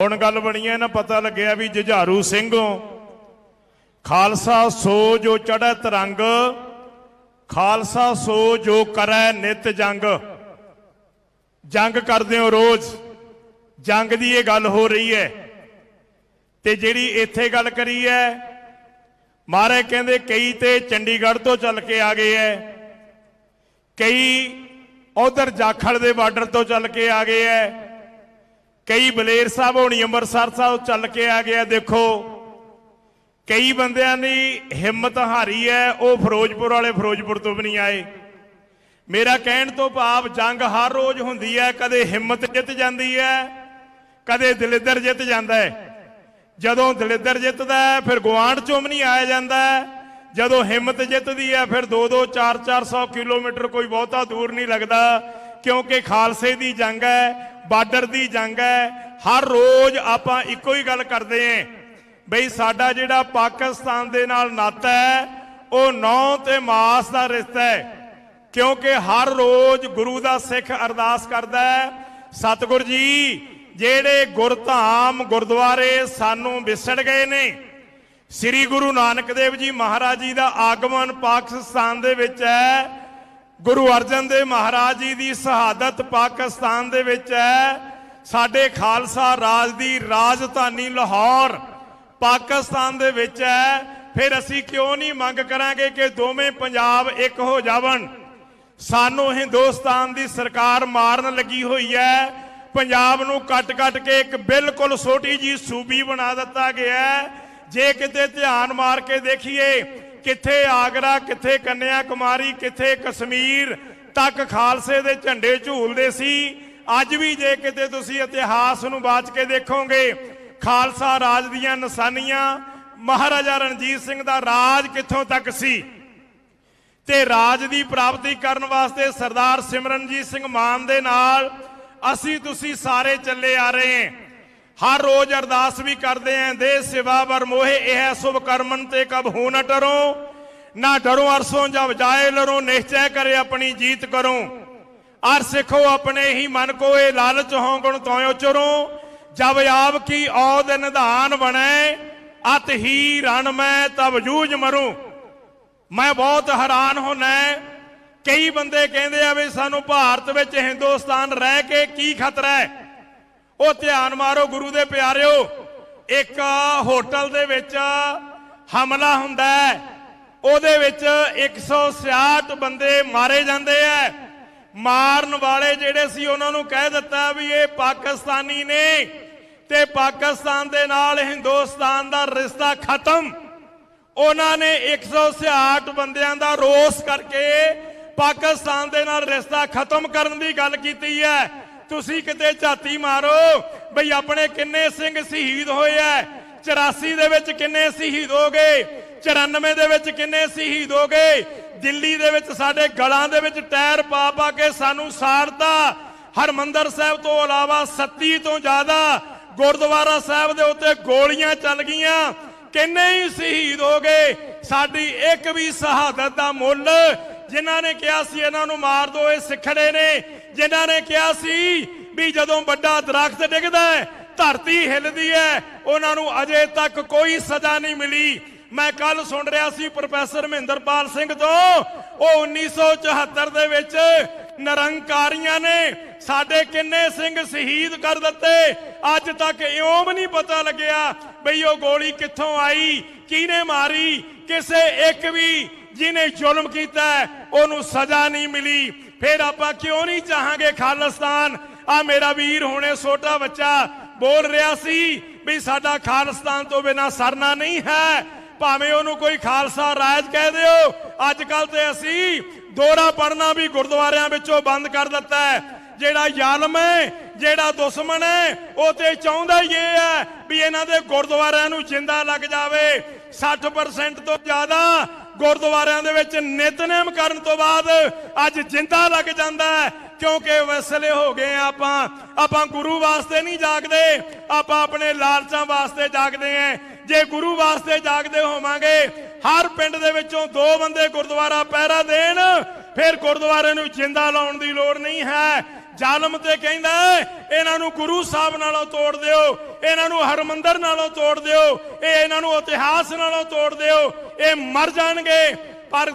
ਹੁਣ ਗੱਲ ਬਣੀ ਹੈ ਨਾ ਪਤਾ ਲੱਗਿਆ ਵੀ ਜੁਝਾਰੂ ਸਿੰਘੋਂ। ਖਾਲਸਾ ਸੋ ਜੋ ਚੜ੍ਹੈ ਤਰੰਗ ਖਾਲਸਾ ਸੋ ਜੋ ਕਰੈ ਨਿਤ ਜੰਗ। ਜੰਗ ਕਰਦੇ ਹੋ ਰੋਜ਼। ਜੰਗ ਦੀ ਇਹ ਗੱਲ ਹੋ ਰਹੀ ਹੈ। ਤੇ ਜਿਹੜੀ ਇੱਥੇ ਗੱਲ ਕਰੀ ਹੈ ਮਾਰੇ ਕਹਿੰਦੇ ਕਈ ਤੇ ਚੰਡੀਗੜ੍ਹ ਤੋਂ ਚੱਲ ਕੇ ਆ ਗਏ ਐ ਕਈ ਉਧਰ ਜਾਖੜ ਦੇ ਬਾਰਡਰ ਤੋਂ ਚੱਲ ਕੇ ਆ ਗਏ ਐ ਕਈ ਬਲੇਰ ਸਾਹਿਬ ਹੋਣੀ ਅੰਮ੍ਰਿਤਸਰ ਸਾਹਿਬ ਚੱਲ ਕੇ ਆ ਗਿਆ ਦੇਖੋ। ਕਈ ਬੰਦਿਆਂ ਦੀ ਹਿੰਮਤ ਹਾਰੀ ਹੈ, ਉਹ ਫਿਰੋਜ਼ਪੁਰ ਵਾਲੇ ਫਿਰੋਜ਼ਪੁਰ ਤੋਂ ਵੀ ਨਹੀਂ ਆਏ। ਮੇਰਾ ਕਹਿਣ ਤੋਂ ਭਾਵ ਜੰਗ ਹਰ ਰੋਜ਼ ਹੁੰਦੀ ਹੈ, ਕਦੇ ਹਿੰਮਤ ਜਿੱਤ ਜਾਂਦੀ ਹੈ, ਕਦੇ ਦਲਿੱਦਰ ਜਿੱਤ ਜਾਂਦਾ ਹੈ। ਜਦੋਂ ਦਲਿੱਦਰ ਜਿੱਤਦਾ ਹੈ, ਫਿਰ ਗਵਾਂਢ ਚੋਂ ਵੀ ਨਹੀਂ ਆਇਆ ਜਾਂਦਾ ਜਦੋਂ ਹਿੰਮਤ ਜਿੱਤਦੀ ਹੈ, ਫਿਰ 2-2 4-400 ਕਿਲੋਮੀਟਰ ਕੋਈ ਬਹੁਤਾ ਦੂਰ ਨਹੀਂ ਲੱਗਦਾ। ਕਿਉਂਕਿ ਖਾਲਸੇ ਦੀ ਜੰਗ ਹੈ, ਬਾਰਡਰ ਦੀ ਜੰਗ ਹੈ, ਹਰ ਰੋਜ਼ ਆਪਾਂ ਇੱਕੋ ਹੀ ਗੱਲ ਕਰਦੇ ਆਂ ਬਈ ਸਾਡਾ ਜਿਹੜਾ ਪਾਕਿਸਤਾਨ ਦੇ ਨਾਲ ਨਾਤਾ ਹੈ, ਉਹ ਨੌ ਤੇ ਮਾਸ ਦਾ ਰਿਸ਼ਤਾ ਹੈ। ਕਿਉਂਕਿ ਹਰ ਰੋਜ਼ ਗੁਰੂ ਦਾ ਸਿੱਖ ਅਰਦਾਸ ਕਰਦਾ ਹੈ, ਸਤਿਗੁਰ ਜੀ, ਜਿਹੜੇ ਗੁਰਧਾਮ ਗੁਰਦੁਆਰੇ ਸਾਨੂੰ ਵਿਸੜ ਗਏ ਨੇ, ਸ੍ਰੀ ਗੁਰੂ ਨਾਨਕ ਦੇਵ ਜੀ ਮਹਾਰਾਜ ਜੀ ਦਾ ਆਗਮਨ ਪਾਕਿਸਤਾਨ ਦੇ ਵਿੱਚ ਹੈ ਗੁਰੂ ਅਰਜਨ ਦੇਵ ਮਹਾਰਾਜ ਜੀ ਦੀ ਸ਼ਹਾਦਤ ਪਾਕਿਸਤਾਨ ਦੇ ਵਿੱਚ ਹੈ। ਸਾਡੇ ਖਾਲਸਾ ਰਾਜ ਦੀ ਰਾਜਧਾਨੀ ਲਾਹੌਰ ਪਾਕਿਸਤਾਨ ਦੇ ਵਿੱਚ ਹੈ। ਫਿਰ ਅਸੀਂ ਕਿਉਂ ਨਹੀਂ ਮੰਗ ਕਰਾਂਗੇ ਕਿ ਦੋਵੇਂ ਪੰਜਾਬ ਇੱਕ ਹੋ ਜਾਵਣ? ਸਾਨੂੰ ਹਿੰਦੁਸਤਾਨ ਦੀ ਸਰਕਾਰ ਮਾਰਨ ਲੱਗੀ ਹੋਈ ਹੈ। ਪੰਜਾਬ ਨੂੰ ਕੱਟ-ਕੱਟ ਕੇ ਇੱਕ ਬਿਲਕੁਲ ਛੋਟੀ ਜੀ ਸੂਬੀ ਬਣਾ ਦਿੱਤਾ ਗਿਆ ਹੈ। ਜੇ ਕਿਤੇ ਧਿਆਨ ਮਾਰ ਕੇ ਦੇਖੀਏ ਕਿੱਥੇ ਆਗਰਾ, ਕਿੱਥੇ ਕੰਨਿਆ ਕੁਮਾਰੀ ਕਿੱਥੇ ਕਸ਼ਮੀਰ ਤੱਕ ਖਾਲਸੇ ਦੇ ਝੰਡੇ ਝੂਲਦੇ ਸੀ। ਅੱਜ ਵੀ ਜੇ ਕਿਤੇ ਤੁਸੀਂ ਇਤਿਹਾਸ ਨੂੰ ਬਾਚ ਕੇ ਦੇਖੋਗੇ, ਖਾਲਸਾ ਰਾਜ ਦੀਆਂ ਨਿਸ਼ਾਨੀਆਂ, ਮਹਾਰਾਜਾ ਰਣਜੀਤ ਸਿੰਘ ਦਾ ਰਾਜ ਕਿੱਥੋਂ ਤੱਕ ਸੀ? ਤੇ ਰਾਜ ਦੀ ਪ੍ਰਾਪਤੀ ਕਰਨ ਵਾਸਤੇ ਸਰਦਾਰ ਸਿਮਰਨਜੀਤ ਸਿੰਘ ਮਾਨ ਦੇ ਨਾਲ ਅਸੀਂ ਤੁਸੀਂ ਸਾਰੇ ਚੱਲੇ ਆ ਰਹੇ ਹਾਂ। ਹਰ ਰੋਜ਼ ਅਰਦਾਸ ਵੀ ਕਰਦੇ ਆਂ, ਦੇ ਸਿਵਾ ਵਰ ਮੋਹਿ, ਇਹ ਸੁਭ ਕਰਮਨ ਤੇ ਕਬ ਹੋ ਨ ਟਰੋ ਨਾ ਡਰੋ ਅਰਸੋਂ ਜਬ ਜਾਏ ਲਰੋ, ਨਿਸ਼ਚੈ ਕਰੇ ਆਪਣੀ ਜੀਤ ਕਰੋ। ਅਰ ਸਿੱਖੋ ਆਪਣੇ ਹੀ ਮਨ ਕੋ ਇਹ ਲਾਲਚ ਹੋ ਗੁਣ ਤੋਇ ਜਬ ਆਪ ਕੀ ਔਦ ਨਿਧਾਨ ਬਣੈ, ਅਤ ਹੀ ਰਣ ਮੈਂ ਤਬ ਜੂਝ ਮਰੂ। ਮੈਂ ਬਹੁਤ ਹੈਰਾਨ ਹੁੰਨਾ, ਕਈ ਬੰਦੇ ਕਹਿੰਦੇ ਆ ਵੀ ਸਾਨੂੰ ਭਾਰਤ ਵਿੱਚ ਹਿੰਦੁਸਤਾਨ ਰਹਿ ਕੇ ਕੀ ਖਤਰਾ ਹੈ? ਉਹ ਧਿਆਨ ਮਾਰੋ ਗੁਰੂ ਦੇ ਪਿਆਰਿਓ, ਇੱਕ ਹੋਟਲ ਦੇ ਵਿੱਚ ਹਮਲਾ ਹੁੰਦਾ ਹੈ। ਉਹਦੇ ਵਿੱਚ 166 ਬੰਦੇ ਮਾਰੇ ਜਾਂਦੇ ਐ ਮਾਰਨ ਵਾਲੇ ਜਿਹੜੇ ਸੀ, ਉਹਨਾਂ ਨੂੰ ਕਹਿ ਦਿੱਤਾ ਵੀ ਇਹ ਪਾਕਿਸਤਾਨੀ ਨੇ ਤੇ ਪਾਕਿਸਤਾਨ ਦੇ ਨਾਲ ਹਿੰਦੁਸਤਾਨ ਦਾ ਰਿਸ਼ਤਾ ਖਤਮ। ਉਹਨਾਂ ਨੇ 166 ਬੰਦਿਆਂ ਦਾ ਰੋਸ ਕਰਕੇ ਪਾਕਿਸਤਾਨ ਦੇ ਨਾਲ ਰਿਸ਼ਤਾ ਖਤਮ ਕਰਨ ਦੀ ਗੱਲ ਕੀਤੀ ਹੈ। ਤੁਸੀਂ ਕਿਤੇ ਝਾਤੀ ਮਾਰੋ ਬਈ ਆਪਣੇ ਕਿੰਨੇ ਸਿੰਘ ਸ਼ਹੀਦ ਹੋਏ ਐ? 84 ਦੇ ਵਿੱਚ ਕਿੰਨੇ ਸ਼ਹੀਦ ਹੋ ਗਏ? 94 ਦੇ ਵਿੱਚ ਕਿੰਨੇ ਸ਼ਹੀਦ ਹੋ ਗਏ? ਦਿੱਲੀ ਦੇ ਵਿੱਚ ਸਾਡੇ ਗਲਾਂ ਦੇ ਵਿੱਚ ਟਾਇਰ ਪਾ ਪਾ ਕੇ ਸਾਨੂੰ ਸਾੜਤਾ। ਹਰਮੰਦਰ ਸਾਹਿਬ ਤੋਂ ਇਲਾਵਾ 37 ਤੋਂ ਜ਼ਿਆਦਾ ਗੁਰਦੁਆਰਾ ਸਾਹਿਬ ਦੇ ਉੱਤੇ ਗੋਲੀਆਂ ਚੱਲ ਗਈਆਂ। ਕਿੰਨੇ ਹੀ ਸ਼ਹੀਦ ਹੋ ਗਏ? ਸਾਡੀ ਇੱਕ ਵੀ ਸ਼ਹਾਦਤ ਦਾ ਮੁੱਲ ਜਿਨ੍ਹਾਂ ਨੇ ਕਿਹਾ ਸੀ ਇਹਨਾਂ ਨੂੰ ਮਾਰ ਦਿਓ ਇਹ ਸਿੱਖੜੇ ਨੇ। ਜਿਨ੍ਹਾਂ ਨੇ ਕਿਹਾ ਸੀ ਵੀ ਜਦੋਂ ਵੱਡਾ ਦਰਖਤ ਡਿੱਗਦਾ ਹੈ, ਧਰਤੀ ਹਿੱਲਦੀ ਹੈ, ਉਹਨਾਂ ਨੂੰ ਅਜੇ ਤੱਕ ਕੋਈ ਸਜ਼ਾ ਨਹੀਂ ਮਿਲੀ। ਮੈਂ ਕੱਲ ਸੁਣ ਰਿਹਾ ਸੀ ਪ੍ਰੋਫੈਸਰ ਮਹਿੰਦਰਪਾਲ ਸਿੰਘ ਤੋਂ, ਉਹ 1974 ਦੇ ਵਿੱਚ ਨਿਰੰਕਾਰੀਆਂ ਨੇ ਸਾਡੇ ਕਿੰਨੇ ਸਿੰਘ ਸ਼ਹੀਦ ਕਰ ਦਿੱਤੇ। ਅੱਜ ਤੱਕ ਇਉਂ ਵੀ ਨਹੀਂ ਪਤਾ ਲੱਗਿਆ ਬਈ ਉਹ ਗੋਲੀ ਕਿੱਥੋਂ ਆਈ, ਕਿਹਨੇ ਮਾਰੀ, ਕਿਸੇ ਇੱਕ ਵੀ ਜਿਹਨੇ ਜ਼ੁਲਮ ਕੀਤਾ ਉਹਨੂੰ ਸਜ਼ਾ ਨਹੀਂ ਮਿਲੀ। ਫਿਰ ਆਪਾਂ ਕਿਉਂ ਨਹੀਂ ਚਾਹਾਂਗੇ ਖਾਲਿਸਤਾਨ? ਆ ਮੇਰਾ ਵੀਰ ਹੁਣੇ ਛੋਟਾ ਬੱਚਾ ਬੋਲ ਰਿਹਾ ਸੀ ਵੀ ਸਾਡਾ ਖਾਲਿਸਤਾਨ ਤੋਂ ਬਿਨਾ ਸਰਨਾ ਨਹੀਂ ਹੈ। ਭਾਵੇਂ ਉਹਨੂੰ ਕੋਈ ਖਾਲਸਾ ਰਾਜ ਕਹਿ ਦਿਓ ਅੱਜ ਕੱਲ ਤੇ ਅਸੀਂ ਦੋਰਾ ਪੜਨਾ ਵੀ ਗੁਰਦੁਆਰਿਆਂ ਵਿੱਚੋਂ ਬੰਦ ਕਰ ਦਿੱਤਾ ਹੈ। ਜਿਹੜਾ ਜ਼ਾਲਮ ਹੈ, ਜਿਹੜਾ ਦੁਸ਼ਮਣ ਹੈ, ਉਹ ਤੇ ਚਾਹੁੰਦਾ ਹੀ ਇਹ ਹੈ ਵੀ ਇਹਨਾਂ ਦੇ ਗੁਰਦੁਆਰਿਆਂ ਨੂੰ ਜਿੰਦਾ ਲੱਗ ਜਾਵੇ। 60% ਤੋਂ ਜ਼ਿਆਦਾ ਗੁਰਦੁਆਰਿਆਂ ਦੇ ਵਿੱਚ ਨਿਤਨੇਮ ਕਰਨ ਤੋਂ ਬਾਅਦ ਅੱਜ ਜਿੰਦਾ ਲੱਗ ਜਾਂਦਾ ਹੈ, ਕਿਉਂਕਿ ਵਸਲੇ ਹੋ ਗਏ ਆਪਾਂ। ਆਪਾਂ ਗੁਰੂ ਵਾਸਤੇ ਨਹੀਂ ਜਾਗਦੇ, ਆਪਾਂ ਆਪਣੇ ਲਾਲਚਾਂ ਵਾਸਤੇ ਜਾਗਦੇ ਆਂ ਜੇ ਗੁਰੂ ਵਾਸਤੇ ਜਾਗਦੇ ਹੋਵਾਂਗੇ, ਹਰ ਪਿੰਡ ਦੇ ਵਿੱਚੋਂ ਦੋ ਬੰਦੇ ਗੁਰਦੁਆਰਾ ਪਹਿਰਾ ਦੇਣ, ਫਿਰ ਗੁਰਦੁਆਰੇ ਨੂੰ ਜਿੰਦਾ ਲਾਉਣ ਦੀ ਲੋੜ ਨਹੀਂ ਹੈ। ਜ਼ਾਲਮ ਤੇ ਕਹਿੰਦਾ ਇਹਨਾਂ ਨੂੰ ਗੁਰੂ ਸਾਹਿਬ ਨਾਲੋਂ ਤੋੜ ਦਿਓ, ਇਹਨਾਂ ਨੂੰ ਹਰਮੰਦਰ ਨਾਲੋਂ ਤੋੜ ਦਿਓ, ਇਹ ਇਹਨਾਂ ਨੂੰ ਇਤਿਹਾਸ ਨਾਲੋਂ ਤੋੜ ਦਿਓ। ਇਹ ਮਰ ਜਾਣਗੇ ਪਰ